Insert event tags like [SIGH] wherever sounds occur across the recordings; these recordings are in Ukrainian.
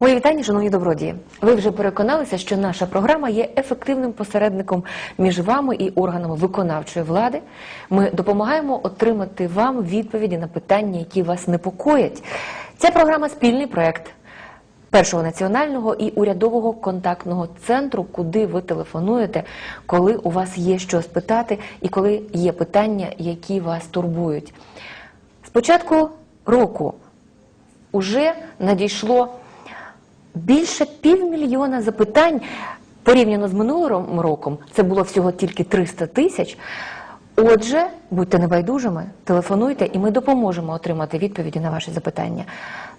Мої вітання, шановні добродії. Ви вже переконалися, що наша програма є ефективним посередником між вами і органами виконавчої влади. Ми допомагаємо отримати вам відповіді на питання, які вас непокоять. Ця програма спільний проект першого національного і урядового контактного центру, куди ви телефонуєте, коли у вас є що спитати і коли є питання, які вас турбують. З початку року уже надійшло більше півмільйона запитань порівняно з минулим роком. Це було всього тільки 300 тисяч. Отже, будьте небайдужими, телефонуйте, і ми допоможемо отримати відповіді на ваші запитання.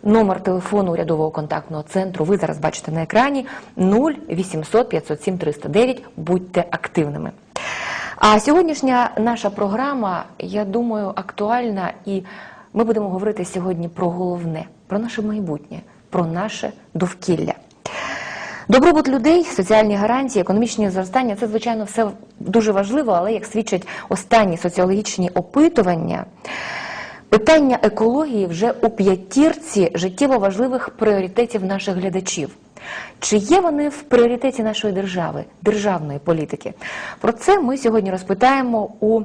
Номер телефону урядового контактного центру ви зараз бачите на екрані 0800 507 309. Будьте активними. А сьогоднішня наша програма, я думаю, актуальна, і ми будемо говорити сьогодні про головне, про наше майбутнє, про наше довкілля. Добробут людей, соціальні гарантії, економічні зростання це, звичайно, все дуже важливо, але як свідчать останні соціологічні опитування, питання екології вже у п'ятірці життєво важливих пріоритетів наших глядачів. Чи є вони в пріоритеті нашої держави, державної політики? Про це ми сьогодні розпитаємо у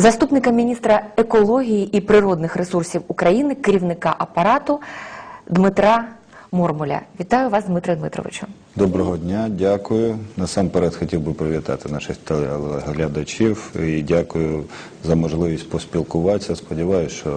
заступника міністра екології і природних ресурсів України, керівника апарату Дмитра Мормуля. Вітаю вас, Дмитре Дмитровичу. Доброго дня, дякую. Насамперед хотів би привітати наших телеглядачів і дякую за можливість поспілкуватися. Сподіваюся, що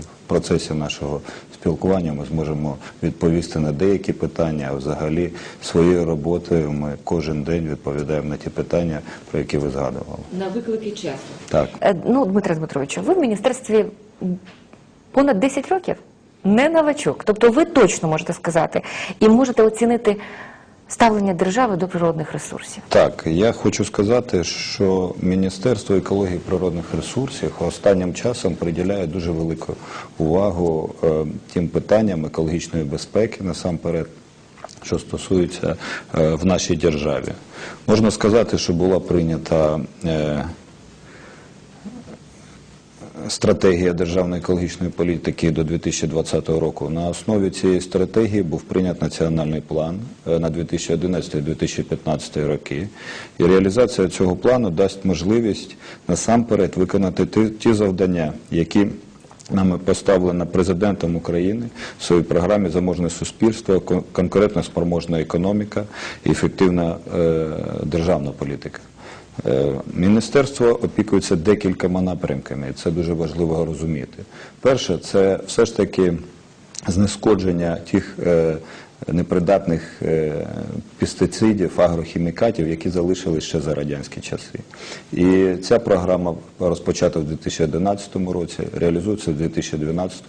в процесі нашого спілкування ми зможемо відповісти на деякі питання, а взагалі своєю роботою ми кожен день відповідаємо на ті питання, про які ви згадували. На виклики часу. Так. Е, Ну, Дмитре Дмитровичу, ви в міністерстві понад 10 років, не новачок. Тобто ви точно можете сказати і можете оцінити ставлення держави до природних ресурсів. Так, я хочу сказати, що Міністерство екології і природних ресурсів останнім часом приділяє дуже велику увагу е, тим питанням екологічної безпеки насамперед. Що стосується е, в нашій державі, можна сказати, що була прийнята е, стратегія державної екологічної політики до 2020 року. На основі цієї стратегії був прийнят національний план е, на 2011-2015 роки. І реалізація цього плану дасть можливість насамперед виконати ті, завдання, які Нами поставлена президентом України в своїй програмі Заможне суспільство, кон- конкурентно спроможна економіка і ефективна е, державна політика. Е, Міністерство опікується декількома напрямками, і це дуже важливо розуміти. Перше, це все ж таки знескодження тих е, непридатних е, пестицидів, агрохімікатів, які залишились ще за радянські часи. І ця програма розпочата в 2011 році, реалізується в 2012.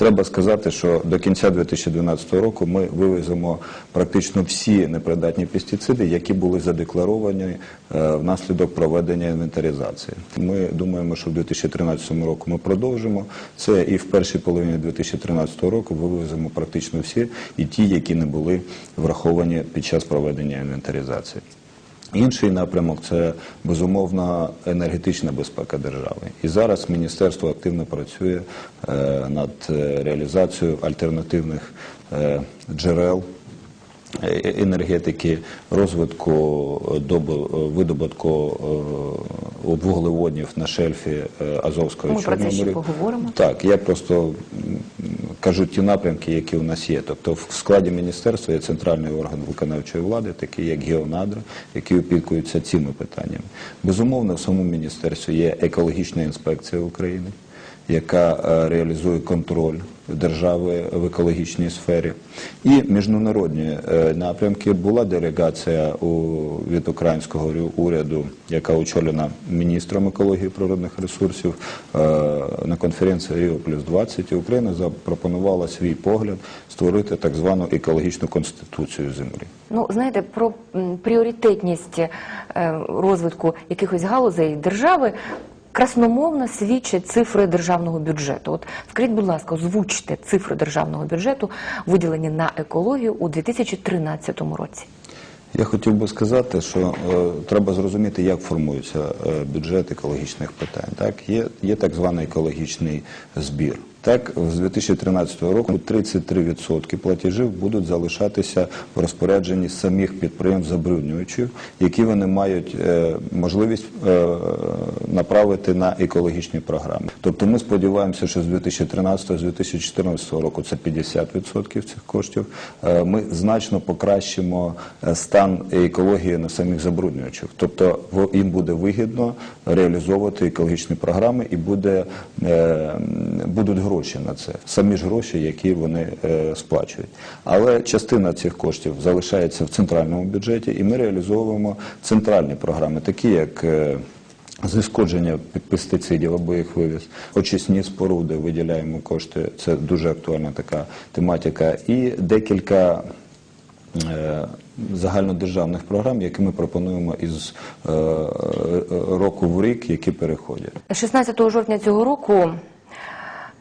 Треба сказати, що до кінця 2012 року ми вивеземо практично всі непридатні пестициди, які були задекларовані е, внаслідок проведення інвентаризації. Ми думаємо, що в 2013 році ми продовжимо це, і в першій половині 2013 року вивеземо практично всі, і ті, які не були враховані під час проведення інвентаризації. Інший напрямок це безумовно енергетична безпека держави. І зараз міністерство активно працює е, над е, реалізацією альтернативних е, джерел енергетики, розвитку е, е, видобутку е, вуглеводнів на шельфі Азовського Ми про це ще поговоримо. Так, я просто кажу ті напрямки, які у нас є. Тобто в складі міністерства є центральний орган виконавчої влади, такий як Геонадра, який опікується цими питаннями. Безумовно, в самому міністерстві є екологічна інспекція України, яка е, реалізує контроль держави в екологічній сфері. І міжнародні е, напрямки була делегація від українського уряду, яка очолена міністром екології природних ресурсів е, на конференції Ріо плюс 20. І Україна запропонувала свій погляд створити так звану екологічну конституцію землі. Ну, знаєте, про пріоритетність розвитку якихось галузей держави красномовно свідчать цифри державного бюджету. От скажіть, будь ласка, озвучте цифри державного бюджету, виділені на екологію у 2013 році. Я хотів би сказати, що е, треба зрозуміти, як формується е, бюджет екологічних питань. Так? Є, є так званий екологічний збір. Так, з 2013 року 33% платежів будуть залишатися в розпорядженні самих підприємств забруднюючих, які вони мають е, можливість е, направити на екологічні програми. Тобто ми сподіваємося, що з 2013 з 2014 року це 50% цих коштів. Е, Ми значно покращимо е, стан екології на самих забруднюючих. Тобто їм буде вигідно реалізовувати екологічні програми і буде, е, будуть гроші на це. Самі ж гроші, які вони сплачують. Але частина цих коштів залишається в центральному бюджеті, і ми реалізовуємо центральні програми, такі як. Знешкодження пестицидів або їх вивіз, очисні споруди виділяємо кошти. Це дуже актуальна така тематика. І декілька е, загальнодержавних програм, які ми пропонуємо із е, е, року в рік, які переходять. 16 жовтня цього року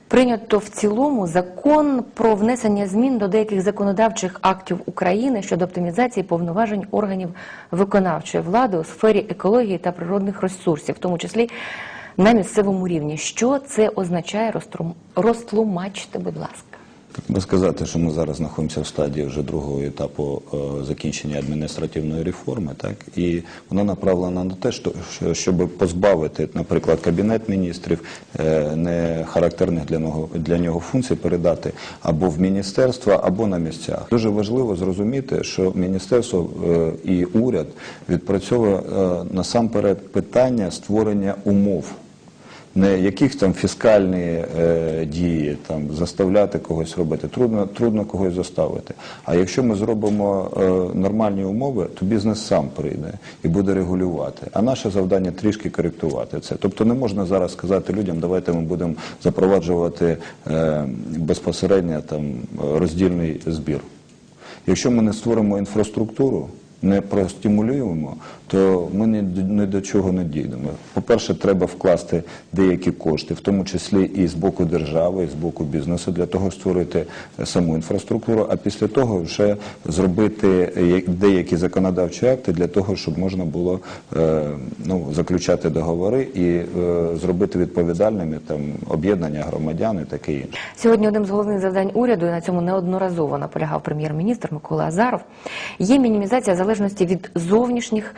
прийнято в цілому закон про внесення змін до деяких законодавчих актів України щодо оптимізації повноважень органів виконавчої влади у сфері екології та природних ресурсів, в тому числі на місцевому рівні. Що це означає? Розтлумачте, будь ласка. Би сказати, що ми зараз знаходимося в стадії вже другого етапу е, закінчення адміністративної реформи, так і вона направлена на те, що що- щоб позбавити, наприклад, кабінет міністрів е, не характерних для нього для нього функцій, передати або в міністерство, або на місцях. Дуже важливо зрозуміти, що міністерство е, і уряд відпрацьовує насамперед питання створення умов не яких там фіскальні е, дії там заставляти когось робити. Трудно, трудно когось заставити. А якщо ми зробимо е, нормальні умови, то бізнес сам прийде і буде регулювати. А наше завдання трішки коректувати це. Тобто не можна зараз сказати людям, давайте ми будемо запроваджувати е, безпосередньо там роздільний збір. Якщо ми не створимо інфраструктуру, не простимулюємо, то ми ні, до- до чого не дійдемо. По-перше, треба вкласти деякі кошти, в тому числі і з боку держави, і з боку бізнесу, для того створити саму інфраструктуру, а після того вже зробити е, деякі законодавчі акти для того, щоб можна було е, ну, заключати договори і е, зробити відповідальними там об'єднання громадян і таке інше. Сьогодні одним з головних завдань уряду, і на цьому неодноразово наполягав прем'єр-міністр Микола Азаров, є мінімізація залежності від зовнішніх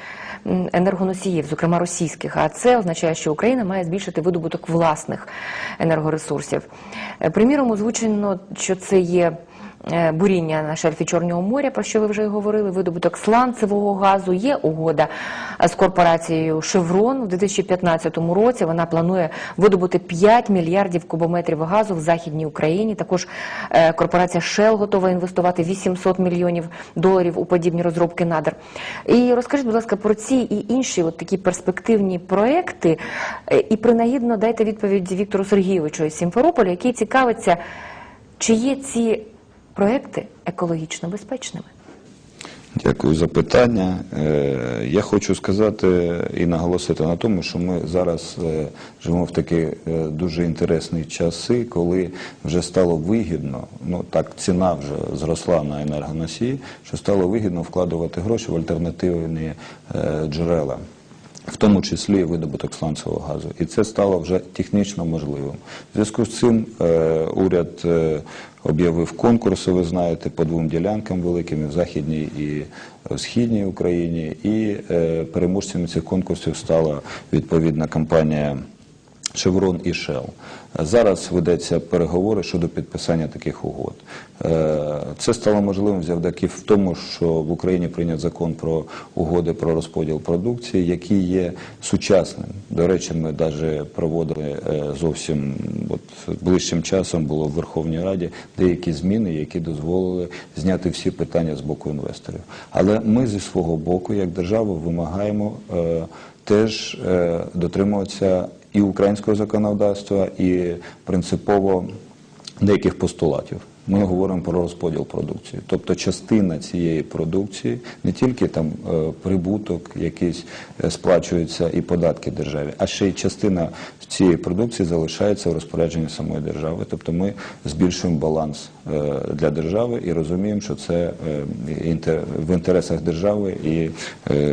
енергоносіїв, зокрема російських. А це означає, що Україна має збільшити видобуток власних енергоресурсів. Е, Приміром, озвучено, що це є. Е, Буріння на шельфі Чорного моря, про що ви вже говорили, видобуток сланцевого газу. Є угода е, з корпорацією Шеврон у 2015 році. Вона планує видобути 5 мільярдів кубометрів газу в Західній Україні. Також е, корпорація Shell готова інвестувати 800 мільйонів доларів у подібні розробки надр. І розкажіть, будь ласка, про ці і інші от такі перспективні проекти. І принагідно дайте відповідь Віктору Сергійовичу із Сімферополя, який цікавиться, чи є ці проекти екологічно безпечними. Дякую за питання. Е, Я хочу сказати і наголосити на тому, що ми зараз е, живемо в такі е, дуже інтересні часи, коли вже стало вигідно, ну так ціна вже зросла на енергоносії, що стало вигідно вкладувати гроші в альтернативні джерела. В тому числі видобуток сланцевого газу, і це стало вже технічно можливим. В зв'язку з цим уряд об'явив конкурси, ви знаєте, по двом ділянкам великим і в західній і в східній Україні. І е, переможцями цих конкурсів стала відповідна компанія Шеврон і Shell. Зараз ведеться переговори щодо підписання таких угод. Е, Це стало можливим завдяки в тому, що в Україні прийнят закон про угоди про розподіл продукції, який є сучасним. До речі, ми навіть проводили е, зовсім от ближчим часом було в Верховній Раді деякі зміни, які дозволили зняти всі питання з боку інвесторів. Але ми зі свого боку, як держава, вимагаємо е, теж дотримуватися і українського законодавства, і принципово деяких постулатів. Ми говоримо про розподіл продукції. Тобто частина цієї продукції, не тільки там е, прибуток якийсь е, сплачується і податки державі, а ще й частина цієї продукції залишається в розпорядженні самої держави. Тобто ми збільшуємо баланс е, для держави і розуміємо, що це в інтересах держави і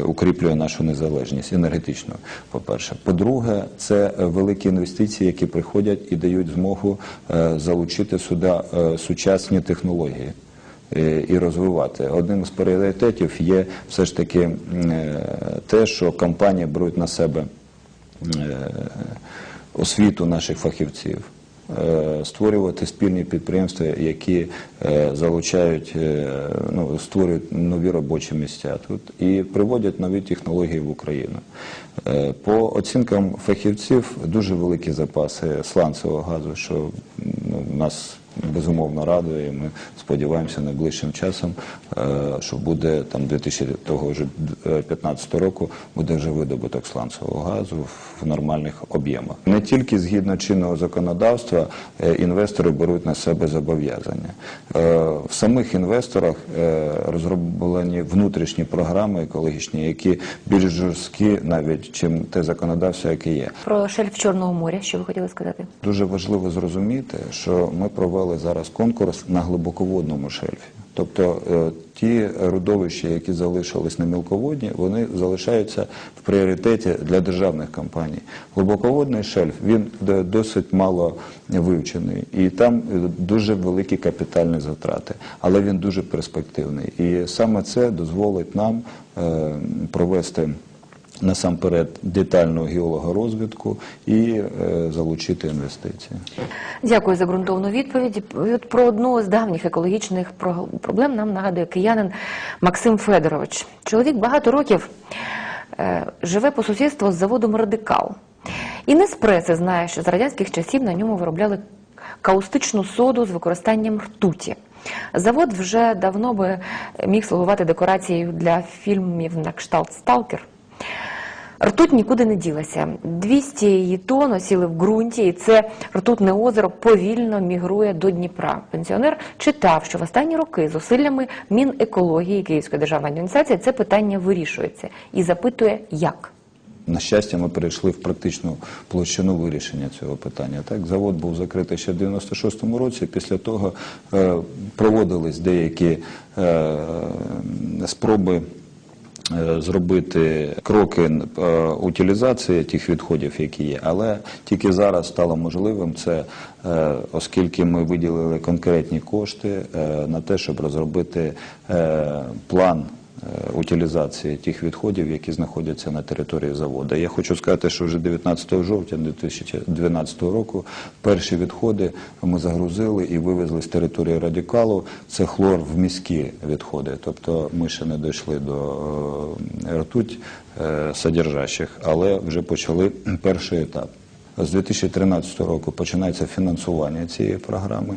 укріплює нашу незалежність енергетично. По-перше, по-друге, це великі інвестиції, які приходять і дають змогу залучити сюди е, сучасні технології е, і розвивати. Одним з пріоритетів є все ж таки е, те, що компанії беруть на себе е, освіту наших фахівців. Створювати спільні підприємства, які залучають, ну, створюють нові робочі місця тут і приводять нові технології в Україну. По оцінкам фахівців дуже великі запаси сланцевого газу, що ну, нас безумовно радує. і Ми сподіваємося найближчим часом, е, що буде там 2015 року буде вже видобуток сланцевого газу в нормальних об'ємах. Не тільки згідно чинного законодавства е, інвестори беруть на себе зобов'язання. Е, В самих інвесторах е, розроблені внутрішні програми екологічні, які більш жорсткі навіть чим те законодавство, яке є. Про шельф Чорного моря, що ви хотіли сказати? Дуже важливо зрозуміти, що ми провели зараз конкурс на глибоководному шельфі. Тобто е, ті родовища, які залишились на мілководні, вони залишаються в пріоритеті для державних компаній. Глибоководний шельф він досить мало вивчений, і там е, дуже великі капітальні затрати, але він дуже перспективний. І саме це дозволить нам е, провести насамперед детальну геологорозвідку і е, залучити інвестиції. Дякую за ґрунтовну відповідь. Про одну з давніх екологічних про- проблем нам нагадує киянин Максим Федорович. Чоловік багато років е, живе по сусідству з заводом Радикал. І не з преси знає, що з радянських часів на ньому виробляли каустичну соду з використанням ртуті. Завод вже давно би міг слугувати декорацією для фільмів на кшталт Сталкер. Ртуть нікуди не ділася. 200 її тонн осіли в ґрунті, і це ртутне озеро повільно мігрує до Дніпра. Пенсіонер читав, що в останні роки зусиллями Мінекології Київської державної адміністрації це питання вирішується і запитує, як. На щастя, ми перейшли в практичну площину вирішення цього питання. Так, завод був закритий ще в 96-му році. Після того е, проводились деякі е, спроби. Е, Зробити кроки е, утилізації тих відходів, які є, але тільки зараз стало можливим це, е, оскільки ми виділили конкретні кошти на те, щоб розробити план утилізації тих відходів, які знаходяться на території заводу. Я хочу сказати, що вже 19 жовтня 2012 року перші відходи ми загрузили і вивезли з території радикалу. Це хлор в міські відходи. Тобто ми ще не дійшли до е, ртуть е, содержащих, але вже почали перший етап. З 2013 року починається фінансування цієї програми.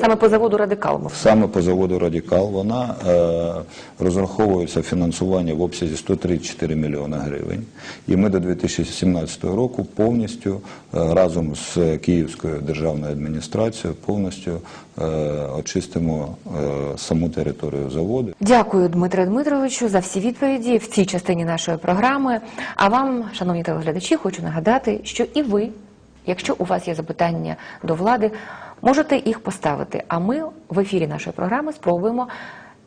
Саме по заводу радикал. Саме по заводу Радикал вона е, розраховується фінансування в обсязі 134 мільйони гривень. І ми до 2017 року повністю е, разом з Київською державною адміністрацією повністю очистимо е, саму територію заводу. Дякую, Дмитре Дмитровичу, за всі відповіді в цій частині нашої програми. А вам, шановні телеглядачі, хочу нагадати, що і ви, якщо у вас є запитання до влади, можете їх поставити. А ми в ефірі нашої програми спробуємо.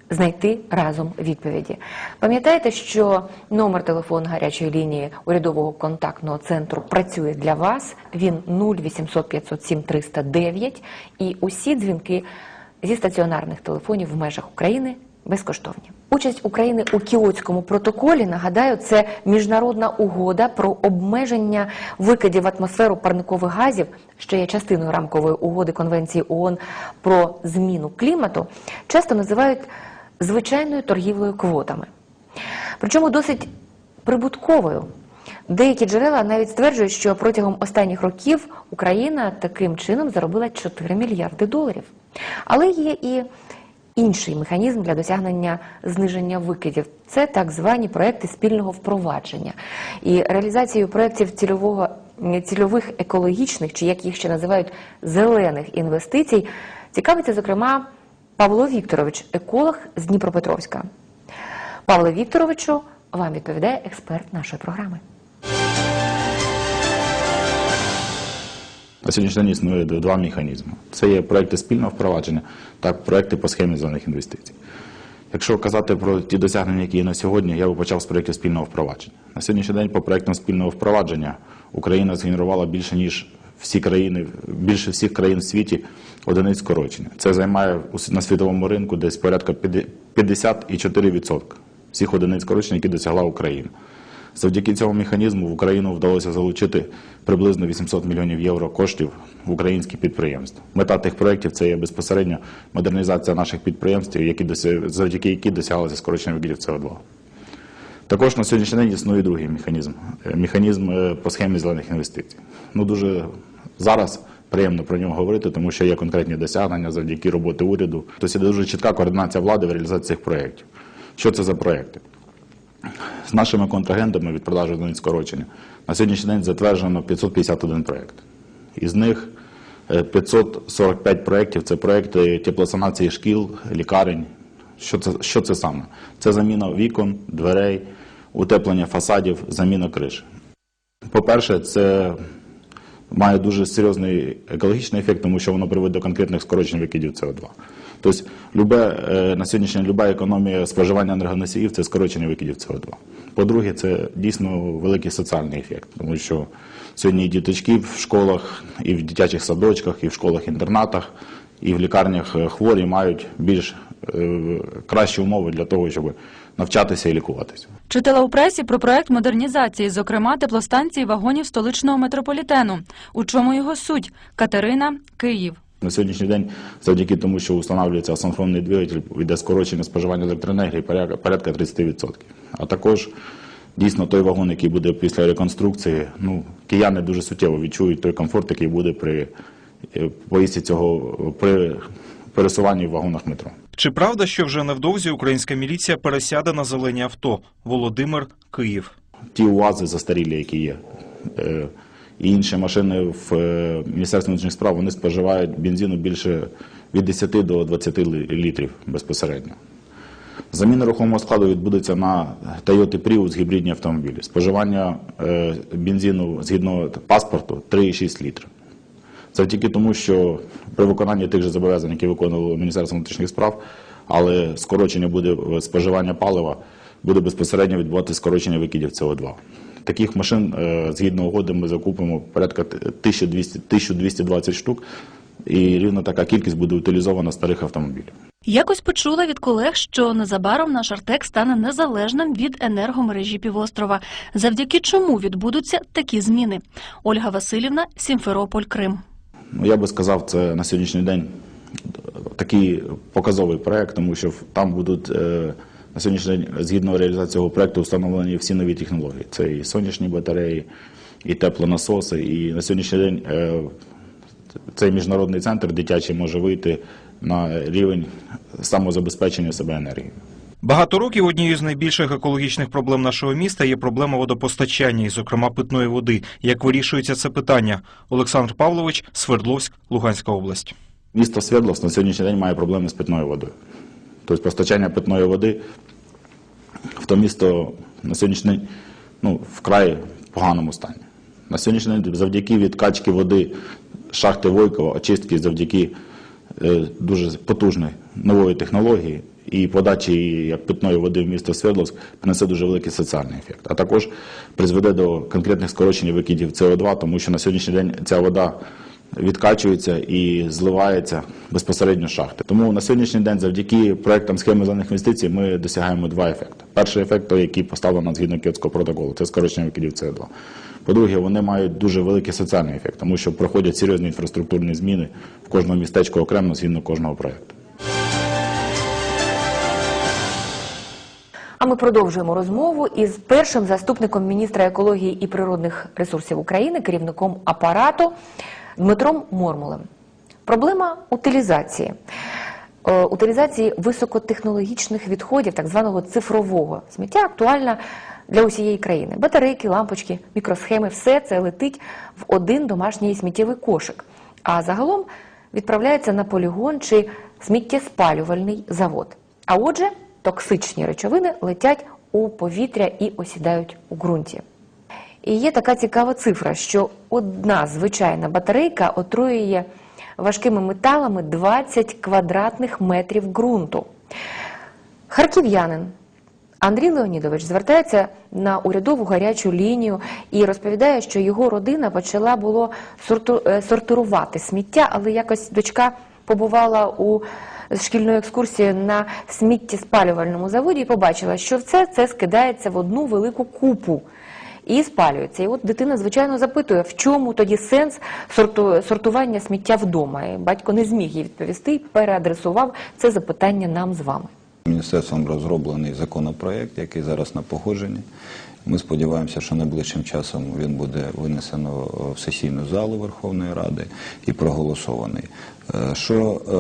Знайти разом відповіді. Пам'ятайте, що номер телефону гарячої лінії урядового контактного центру працює для вас. Він 0800 507 309 і усі дзвінки зі стаціонарних телефонів в межах України безкоштовні. Участь України у Кіотському протоколі, нагадаю, це міжнародна угода про обмеження викидів в атмосферу парникових газів, що є частиною рамкової угоди Конвенції ООН про зміну клімату, часто називають звичайною торгівлею квотами. Причому досить прибутковою. Деякі джерела навіть стверджують, що протягом останніх років Україна таким чином заробила 4 мільярди доларів. Але є і інший механізм для досягнення зниження викидів це так звані проекти спільного впровадження. І реалізацією проєктів цільового цільових екологічних, чи як їх ще називають зелених інвестицій, цікавиться зокрема Павло Вікторович, еколог з Дніпропетровська. Павло Вікторовичу, вам відповідає експерт нашої програми. На сьогоднішній день існує два механізми. Це є проекти спільного впровадження та проекти по схемі зелених інвестицій. Якщо казати про ті досягнення, які є на сьогодні, я би почав з проєктів спільного впровадження. На сьогоднішній день по проєктам спільного впровадження Україна згенерувала більше ніж всі країни, більше всіх країн в світі одиниць скорочення. Це займає на світовому ринку десь порядка 54% всіх одиниць скорочення, які досягла Україна. Завдяки цьому механізму в Україну вдалося залучити приблизно 800 мільйонів євро коштів в українські підприємства. Мета тих проєктів це є безпосередньо модернізація наших підприємств, які завдяки якій досягалося скорочення викидів СО2. Також на сьогоднішній день існує другий механізм е, механізм е, по схемі зелених інвестицій. Ну дуже зараз приємно про нього говорити, тому що є конкретні досягнення завдяки роботи уряду. Тобто є дуже чітка координація влади в реалізації цих проєктів. Що це за проєкти? З нашими контрагентами від продажу одиниць скорочення на сьогоднішній день затверджено 551 проєкт. Із них е, 545 проєктів це проєкти теплосанації шкіл, лікарень. Що це, що це саме? Це заміна вікон, дверей, утеплення фасадів, заміна криш. По-перше, це має дуже серйозний екологічний ефект, тому що воно приводить до конкретних скорочень викидів СО2. Тобто, любе, е, на сьогоднішній люба економія споживання енергоносіїв це скорочення викидів СО2. По-друге, це дійсно великий соціальний ефект, тому що сьогодні і діточки в школах, і в дитячих садочках, і в школах-інтернатах, і в лікарнях е, хворі мають більш е, кращі умови для того, щоб навчатися і лікуватися. Читала у пресі про проект модернізації, зокрема теплостанції вагонів столичного метрополітену. У чому його суть? Катерина, Київ. На сьогоднішній день, завдяки тому, що встановлюється асинхронний двигатель, йде скорочення споживання електроенергії порядка порядка 30%. А також дійсно той вагон, який буде після реконструкції, ну кияни дуже суттєво відчують той комфорт, який буде при е, поїзді цього при пересуванні в вагонах метро. Чи правда, що вже невдовзі українська міліція пересяде на зелені авто? Володимир, Київ. ті УАЗи застарілі, які є, е, і інші машини в е, Міністерстві внутрішніх справ, вони споживають бензину більше від 10 до 20 літрів безпосередньо. Заміна рухомого складу відбудеться на Toyota Prius гібридні автомобілі. Споживання е, бензину згідно паспорту 3,6 літра. Завдяки тому, що при виконанні тих же зобов'язань, які виконувало Міністерство внутрішніх справ, але скорочення буде е, споживання палива, буде безпосередньо відбувати скорочення викидів СО2. Таких машин е, згідно угоди ми закупимо порядка 1200, 1220 штук, і рівно така кількість буде утилізована старих автомобілів. Якось почула від колег, що незабаром наш Артек стане незалежним від енергомережі півострова. Завдяки чому відбудуться такі зміни? Ольга Васильівна, Сімферополь, Крим. Ну, я би сказав, це на сьогоднішній день такий показовий проект, тому що там будуть е, на сьогоднішній день, згідно реалізації цього проекту, встановлені всі нові технології. Це і сонячні батареї, і теплонасоси. І на сьогоднішній день е, цей міжнародний центр дитячий може вийти на рівень самозабезпечення себе енергією. Багато років однією з найбільших екологічних проблем нашого міста є проблема водопостачання, і, зокрема, питної води. Як вирішується це питання? Олександр Павлович, Свердловськ, Луганська область. Місто Свердловськ на сьогоднішній день має проблеми з питною водою. Тобто постачання питної води в то місто на сьогоднішній день ну, вкрай поганому стані. На сьогоднішній день завдяки відкачки води шахти Войкова, очистки завдяки е, дуже потужної нової технології і подачі як питної води в місто Свердловськ принесе дуже великий соціальний ефект. А також призведе до конкретних скорочень викидів СО2, тому що на сьогоднішній день ця вода відкачується і зливається безпосередньо з шахти. Тому на сьогоднішній день, завдяки проектам схеми зелених інвестицій, ми досягаємо два ефекти. Перший ефект, який поставлено згідно Кіотського протоколу, це скорочення викидів СО2. По-друге, вони мають дуже великий соціальний ефект, тому що проходять серйозні інфраструктурні зміни в кожному містечку окремо згідно кожного проекту. А ми продовжуємо розмову із першим заступником міністра екології і природних ресурсів України, керівником апарату Дмитром Мормулем. Проблема утилізації. Е, Утилізації високотехнологічних відходів, так званого цифрового сміття, актуальна для усієї країни. Батарейки, лампочки, мікросхеми все це летить в один домашній сміттєвий кошик. А загалом відправляється на полігон чи сміттєспалювальний завод. А отже, токсичні речовини летять у повітря і осідають у ґрунті. І є така цікава цифра, що одна звичайна батарейка отруює важкими металами 20 квадратних метрів ґрунту. Харків'янин Андрій Леонідович звертається на урядову гарячу лінію і розповідає, що його родина почала було сорту- е, сортирувати сміття, але якось дочка побувала у шкільної екскурсії на сміттєспалювальному заводі і побачила, що все це скидається в одну велику купу. І спалюється. І от дитина, звичайно, запитує, в чому тоді сенс сорту, сортування сміття вдома. І батько не зміг їй відповісти і переадресував це запитання нам з вами. Міністерством розроблений законопроект, який зараз на погодженні. Ми сподіваємося, що найближчим часом він буде винесено в сесійну залу Верховної Ради і проголосований. Е, Що е,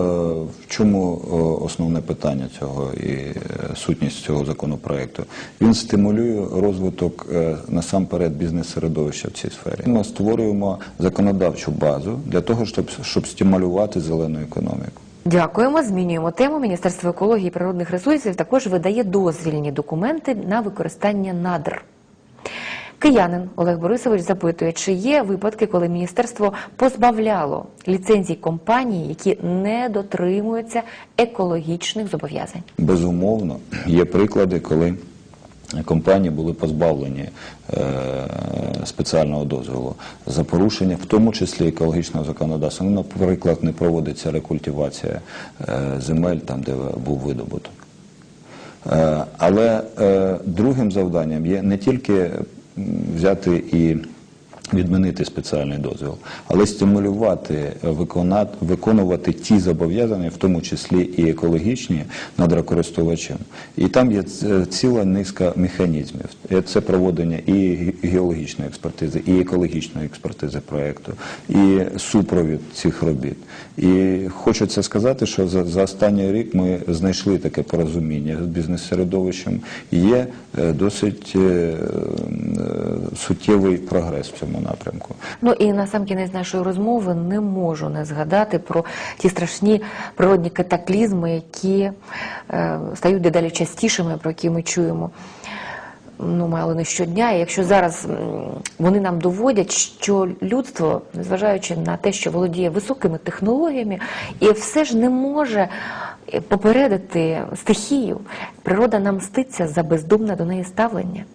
в чому е, основне питання цього і сутність цього законопроекту? Він стимулює розвиток насамперед бізнес-середовища в цій сфері. Ми створюємо законодавчу базу для того, щоб, щоб стимулювати зелену економіку. Дякуємо. Змінюємо тему. Міністерство екології і природних ресурсів також видає дозвільні документи на використання надр. Киянин Олег Борисович запитує, чи є випадки, коли міністерство позбавляло ліцензій компаній, які не дотримуються екологічних зобов'язань. Безумовно, є приклади, коли компанії були позбавлені е, спеціального дозволу за порушення, в тому числі екологічного законодавства. Ну, наприклад, не проводиться рекультивація е, земель там, де був видобуток. Е, Але другим завданням є не тільки взяти і відмінити спеціальний дозвіл, але стимулювати е, виконати, виконувати ті зобов'язання, в тому числі і екологічні надрокористувачем. І там є ціла низка механізмів. Е, Це проводення і геологічної експертизи, і екологічної експертизи проєкту, і супровід цих робіт. І хочеться сказати, що за, за останній рік ми знайшли таке порозуміння з бізнес-середовищем. Є е, досить е, е, суттєвий прогрес в цьому напрямку. Ну і на сам кінець нашої розмови не можу не згадати про ті страшні природні катаклізми, які е, стають дедалі частішими, про які ми чуємо. Ну, мало не щодня. І якщо зараз вони нам доводять, що людство, незважаючи на те, що володіє високими технологіями, і все ж не може е, попередити стихію, природа нам мститься за бездумне до неї ставлення.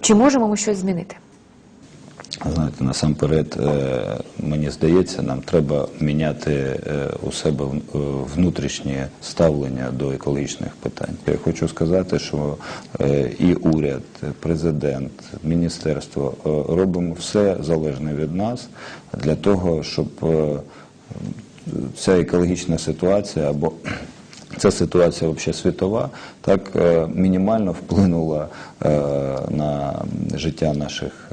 Чи можемо ми щось змінити? Знаєте, насамперед, е, мені здається, нам треба міняти е, у себе е, внутрішнє ставлення до екологічних питань. Я хочу сказати, що і уряд, президент, міністерство робимо все залежне від нас для того, щоб ця екологічна ситуація або [CLEARS THROAT] ця ситуація взагалі світова, так мінімально вплинула на життя наших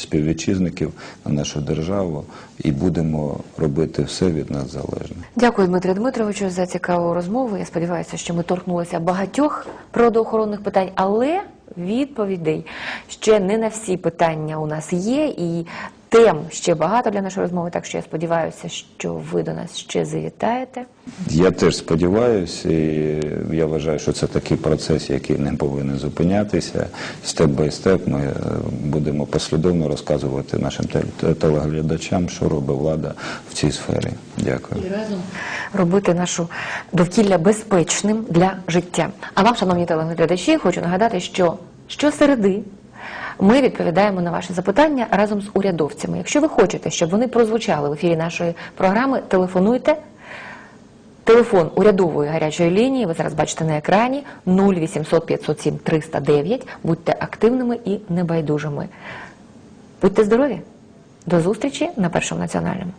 співвітчизників, на нашу державу, і будемо робити все від нас залежне. Дякую, Дмитрію Дмитровичу, за цікаву розмову. Я сподіваюся, що ми торкнулися багатьох природоохоронних питань, але відповідей ще не на всі питання у нас є, і тем ще багато для нашої розмови. Так що я сподіваюся, що ви до нас ще завітаєте. Я теж сподіваюся, і я вважаю, що це такий процес, який не повинен зупинятися. Степ бай степ ми е, будемо послідовно розказувати нашим теле- телеглядачам, що робить влада в цій сфері. Дякую. робити нашу довкілля безпечним для життя. А вам, шановні телеглядачі, хочу нагадати, що щосереди ми відповідаємо на ваші запитання разом з урядовцями. Якщо ви хочете, щоб вони прозвучали в ефірі нашої програми, телефонуйте. Телефон урядової гарячої лінії ви зараз бачите на екрані 0800 507 309. Будьте активними і небайдужими. Будьте здорові! До зустрічі на першому національному.